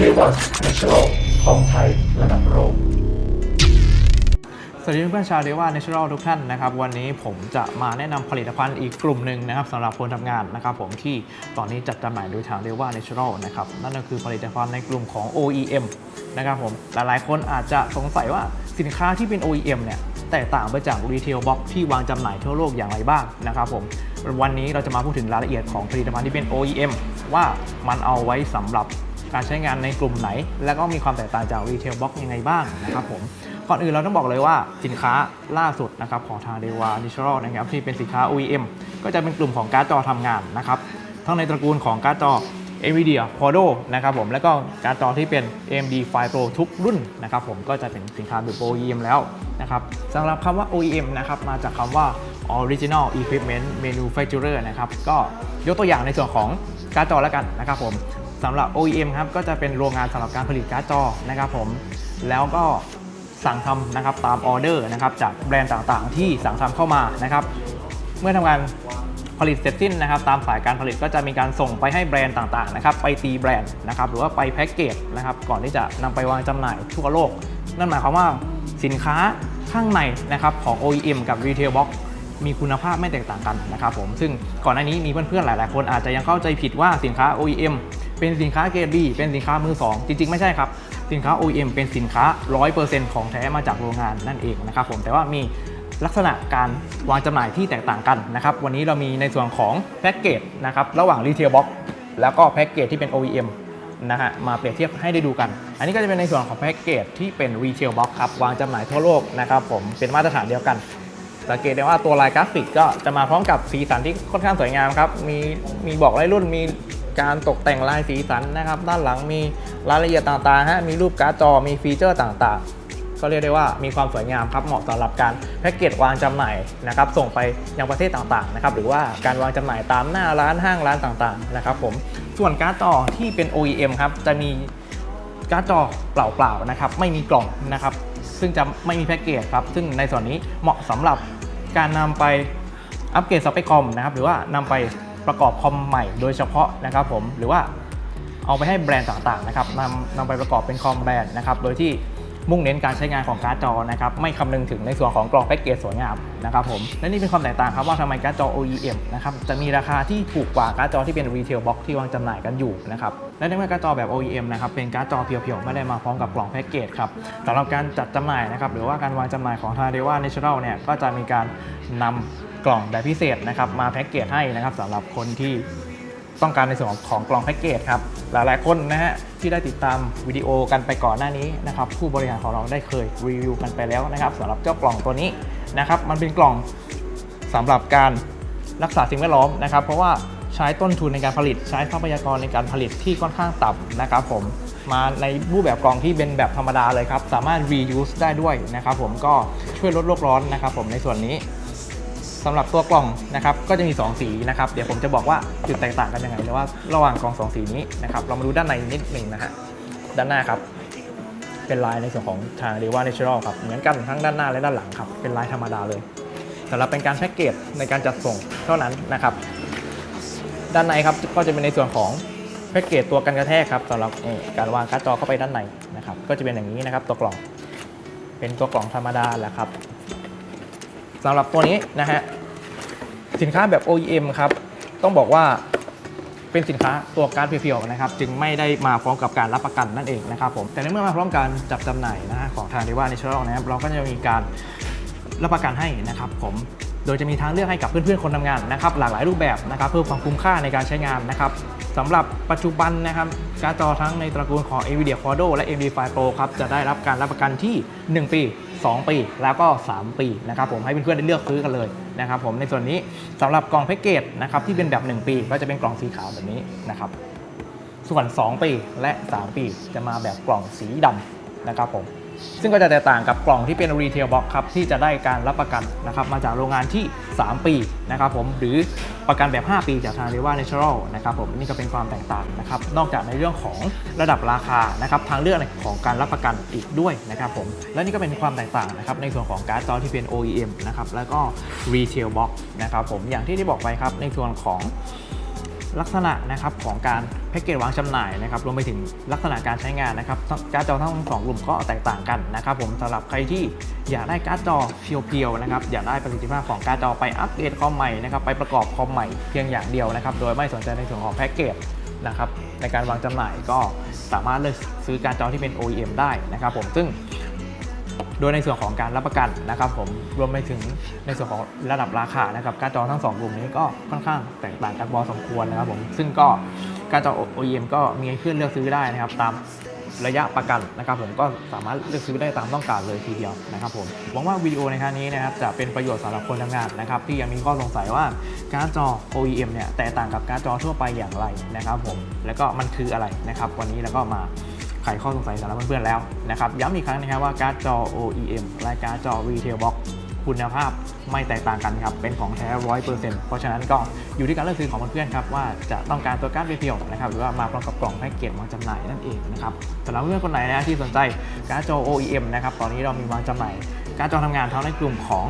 K1 Natural ของไทยระดับโลกสวัสดีเพื่อนชาวเดว่า Natural ทุกท่านนะครับ วันนี้ผมจะมาแนะนำผลิตภัณฑ์อีกกลุ่มหนึ่งนะครับสำหรับคนทำงานนะครับผมที่ตอนนี้จัดจำหน่ายโดยทางเดว่า Natural นะครับ นั่นก็คือผลิตภัณฑ์ในกลุ่มของ OEM นะครับผมหลายๆคนอาจจะสงสัยว่าสินค้าที่เป็น OEM เนี่ยแตกต่างไปจาก Retail Box ที่วางจำหน่ายทั่วโลกอย่างไรบ้างนะครับผมวันนี้เราจะมาพูดถึงรายละเอียดของผลิตภัณฑ์ที่เป็น OEM ว่ามันเอาไว้สำหรับ การใช้งานในกลุ่มไหน แล้วก็มีความแตกต่างจาก Retail Box ยังไงบ้างนะครับผมก่อนอื่นเราต้องบอกเลยว่าสินค้าล่าสุดนะครับของทาง d e w a Natural นะครับที่เป็นสินค้า OEM ก็จะเป็นกลุ่มของการ์ดจอทำงานนะครับทั้งในตระกูลของการ์ดจอ NVIDIA Quadro นะครับผมแล้วก็การ์ดจอที่เป็น AMD Fire Pro ทุกรุ่นนะครับผมก็จะเป็นสินค้าแบบ OEM แล้วนะครับสำหรับคำว่า OEM นะครับมาจากคำว่า Original Equipment Manufacturer นะครับก็ยกตัวอย่างในส่วนของการ์ดจอแล้วกันนะครับผม สำหรับ OEM ครับก็จะเป็นโรงงานสำหรับการผลิตการ์ดจอนะครับผมแล้วก็สั่งทำนะครับตามออเดอร์นะครับจากแบรนด์ต่างๆ ที่สั่งทำเข้ามานะครับเมื่อทำงานผลิตเสร็จสิ้นนะครับตามสายการผลิตก็จะมีการส่งไปให้แบรนด์ต่างๆนะครับไปตีแบรนด์นะครับหรือว่าไปแพ็กเกจนะครับก่อนที่จะนำไปวางจำหน่ายทั่วโลก นั่นหมายความว่าสินค้าข้างในนะครับของ OEM กับ Retail Box มีคุณภาพไม่แตกต่างกันนะครับผมซึ่งก่อนหน้านี้มีเพื่อนๆหลายๆ คนอาจจะยังเข้าใจผิดว่าสินค้า OEM เป็นสินค้าเกรด B เป็นสินค้ามือสองจริง ๆ ไม่ใช่ครับ สินค้า OEM เป็นสินค้า 100%ของแท้มาจากโรงงานนั่นเองนะครับผมแต่ว่ามีลักษณะการวางจำหน่ายที่แตกต่างกันนะครับวันนี้เรามีในส่วนของแพ็กเกจนะครับระหว่าง Retail Box แล้วก็แพ็กเกจที่เป็น OEM นะฮะมาเปรียบเทียบให้ได้ดูกัน อันนี้ก็จะเป็นในส่วนของแพ็กเกจที่เป็น Retail Box ครับวางจำหน่ายทั่วโลกนะครับผมเป็นมาตรฐานเดียวกัน สังเกตได้ว่าตัวลายกราฟิกก็จะมาพร้อมกับสีสันที่ค่อนข้างสวยงามครับมีมีบอกรายรุ่นมี การตกแต่งลายสีสันนะครับ ด้านหลังมีรายละเอียดต่างๆฮะมีรูปการ์ดจอมีฟีเจอร์ต่างๆ ก็เรียกได้ว่ามีความสวยงามครับเหมาะสำหรับการแพ็กเกจวางจำหน่ายนะครับ ส่งไปยังประเทศต่างๆนะครับหรือว่าการวางจำหน่ายตามหน้าร้านห้างร้านต่างๆนะครับผมส่วนการ์ดจอที่เป็น OEM ครับจะมีการ์ดจอเปล่าๆนะครับไม่มีกล่องนะครับ ซึ่งจะไม่มีแพ็กเกจครับ ซึ่งในส่วนนี้เหมาะสำหรับการนำไปอัปเกรดสเปคคอมนะครับหรือว่านำไป ประกอบคอมใหม่โดยเฉพาะนะครับผมหรือว่าเอาไปให้แบรนด์ต่างๆนะครับนำนำไปประกอบเป็นคอมแบรนด์นะครับโดยที่มุ่งเน้นการใช้งานของการ์ดจอนะครับไม่คำนึงถึงในส่วนของกล่องแพ็กเกจสวยงามนะครับผมและนี่เป็นความแตกต่างครับว่าทำไมการ์ดจอ OEM นะครับจะมีราคาที่ถูกกว่าการ์ดจอที่เป็น Retail Box ที่วางจำหน่ายกันอยู่นะครับและในเมื่อการ์ดจอแบบ OEM นะครับเป็นการ์ดจอเพียวๆไม่ได้มาพร้อมกับกล่องแพ็กเกจครับสำหรับการจัดจำหน่ายนะครับหรือว่าการวางจำหน่ายของทางเดว่า Natural เนี่ยก็จะมีการนำ กล่องแบบพิเศษนะครับมาแพ็กเกจให้นะครับสำหรับคนที่ต้องการในส่วนของของกล่องแพ็กเกจครับหลายๆคนนะฮะที่ได้ติดตามวิดีโอกันไปก่อนหน้านี้นะครับผู้บริหารของเราได้เคยรีวิวกันไปแล้วนะครับสำหรับเจ้ากล่องตัวนี้นะครับมันเป็นกล่องสำหรับการรักษาสิ่งแวดล้อมนะครับ เพราะว่าใช้ต้นทุนในการผลิตใช้ทรัพยากรในการผลิตที่ค่อนข้างต่ำนะครับผมมาในรูปแบบกล่องที่เป็นแบบธรรมดาเลยครับ สามารถ reuse ได้ด้วยนะครับผมก็ช่วยลดโลกร้อนนะครับผมในส่วนนี้ สำหรับตัวกล่องนะครับก็จะมี 2 สีนะครับเดี๋ยวผมจะบอกว่าจุดแตกต่างกันยังไงหรือว่าระหว่างกล่อง 2 สีนี้นะครับเรามาดูด้านในนิดหนึ่งนะฮะด้านหน้าครับเป็นลายในส่วนของทาง r e w a Natural ครับเหมือนกันทั้งด้านหน้าและด้านหลังครับเป็นลายธรรมดาเลยสำหรับเป็นการแพ็กเกจในการจัดส่งเท่านั้นนะครับ ด้านในครับก็จะเป็นในส่วนของแพ็กเกจตัวกันกระแทกครับสำหรับการวางการ์ดจอเข้าไปด้านในนะครับ ก็จะเป็นอย่างนี้นะครับตัวกล่องเป็นตัวกล่องธรรมดาแหละครับสำหรับตัวนี้นะฮะ สินค้าแบบ OEM ครับ ต้องบอกว่าเป็นสินค้าตัวการ์ดเพียวๆนะครับ จึงไม่ได้มาพร้อมกับการรับประกันนั่นเองนะครับผม แต่ในเมื่อมาพร้อมการจับจำหน่ายนะฮะของทางเดว่าในช l นะครับ เราก็จะมีการรับประกันให้นะครับผมโดยจะมีทางเลือกให้กับเพื่อนๆ คนทำงานนะครับหลากหลายรูปแบบนะครับเพื่อความคุ้มค่าในการใช้งานนะครับสำหรับปัจจุบันนะครับการ์ดจอทั้งในตระกูลของ NVIDIA Quadro และ AMD Fire Pro ครับจะได้รับการรับประกันที่ 1 ปี 2 ปีแล้วก็ 3 ปีนะครับผมให้เพื่อนๆได้เลือกซื้อกันเลยนะครับผมในส่วนนี้สำหรับกล่องแพ็กเกจนะครับที่เป็นแบบ 1 ปีก็จะเป็นกล่องสีขาวแบบนี้นะครับส่วน 2 ปีและ 3 ปีจะมาแบบกล่องสีดำนะครับผม ซึ่งก็จะแตกต่างกับกล่องที่เป็น Retail Box ครับที่จะได้การรับประกันนะครับมาจากโรงงานที่ 3 ปีนะครับผมหรือประกันแบบ 5 ปีจากทาง r e w a Natural นะครับผมนี่ก็เป็นความแตกต่างนะครับนอกจากในเรื่องของระดับราคานะครับทางเลือกของการรับประกันอีกด้วยนะครับผมและนี่ก็เป็นความแตกต่างนะครับในส่วนของการ์ดจอที่เป็น OEM นะครับแล้วก็ Retail Box นะครับผมอย่างที่ได้บอกไปครับในส่วนของ ลักษณะนะครับของการแพ็กเกจวางจำหน่ายนะครับรวมไปถึงลักษณะการใช้งานนะครับการ์ดจอทั้งสองกลุ่มก็แตกต่างกันนะครับผมสำหรับใครที่อยากได้การ์ดจอเพียวๆนะครับอยากได้ประสิทธิภาพของการ์ดจอไปอัปเกรดคอมใหม่นะครับไปประกอบคอมใหม่เพียงอย่างเดียวนะครับโดยไม่สนใจในส่วนของแพ็กเกจนะครับในการวางจำหน่ายก็สามารถเลือกซื้อการ์ดจอที่เป็น OEM ได้นะครับผมซึ่ง โดยในส่วนของการรับประกันนะครับผมรวมไปถึงในส่วนของระดับราคานะครับการ์ดจอทั้งสองกลุ่มนี้ก็ค่อนข้างแตกต่างกันพอสมควรนะครับผมซึ่งก็การ์ดจอ OEM ก็มีให้เพื่อนเลือกซื้อได้นะครับตามระยะประกันนะครับผมก็สามารถเลือกซื้อได้ตามต้องการเลยทีเดียวนะครับผมหวังว่าวิดีโอในครั้งนี้นะครับจะเป็นประโยชน์สำหรับคนทำงานนะครับที่ยังมีข้อสงสัยว่าการ์ดจอ OEM เนี่ยแตกต่างกับการ์ดจอทั่วไปอย่างไรนะครับผมแล้วก็มันคืออะไรนะครับวันนี้แล้วก็มา ไขข้อสงสัยสำหรับเพื่อนๆแล้วนะครับย้ำอีกครั้งนะครับว่าการ์ดจอ OEM และการ์ดจอ Retail Box คุณภาพไม่แตกต่างกันครับ เป็นของแท้100%เปอร์เซ็นต์เพราะฉะนั้นก็อยู่ที่การเลือกซื้อของเพื่อนๆครับว่าจะต้องการตัวการ์ดเพียวนะครับ หรือว่ามาพร้อมกับกล่องแพ็กเกจวางจำหน่ายนั่นเองนะครับสำหรับเพื่อนคนไหนนะที่สนใจการ์ดจอ OEM นะครับ ตอนนี้เรามีวางจำหน่ายการ์ดจอทำงานทั้งในกลุ่มของ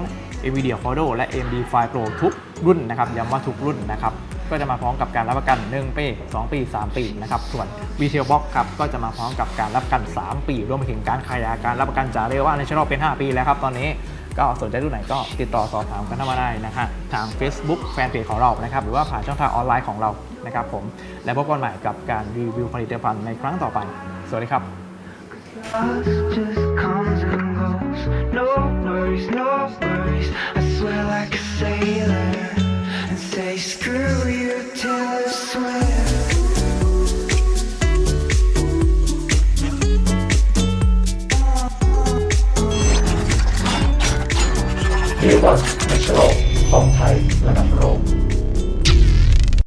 NVIDIA Fordo และ AMD Fire Pro ทุกรุ่นนะครับย้ำว่าทุกรุ่นนะครับ ก็จะมาพร้อมกับการรับประกัน 1 ปี 2 ปี 3 ปีนะครับส่วน Retail Box ครับก็จะมาพร้อมกับการรับประกัน 3 ปี รวมไปถึงการขยายการรับประกันจาเรียกว่าในช่วงเป็น 5 ปีแล้วครับตอนนี้ก็สนใจรุ่นไหนก็ติดต่อสอบถามกันเข้ามาได้นะฮะทาง Facebook แฟนเพจของเรานะครับหรือว่าผ่านช่องทางออนไลน์ของเรานะครับผมและพบกันใหม่กับการรีวิวผลิตภัณฑ์ในครั้งต่อไป สวัสดีครับ No worries, no worries. I swear like a sailor วัฒน์นักชโลของไทยระดับโลก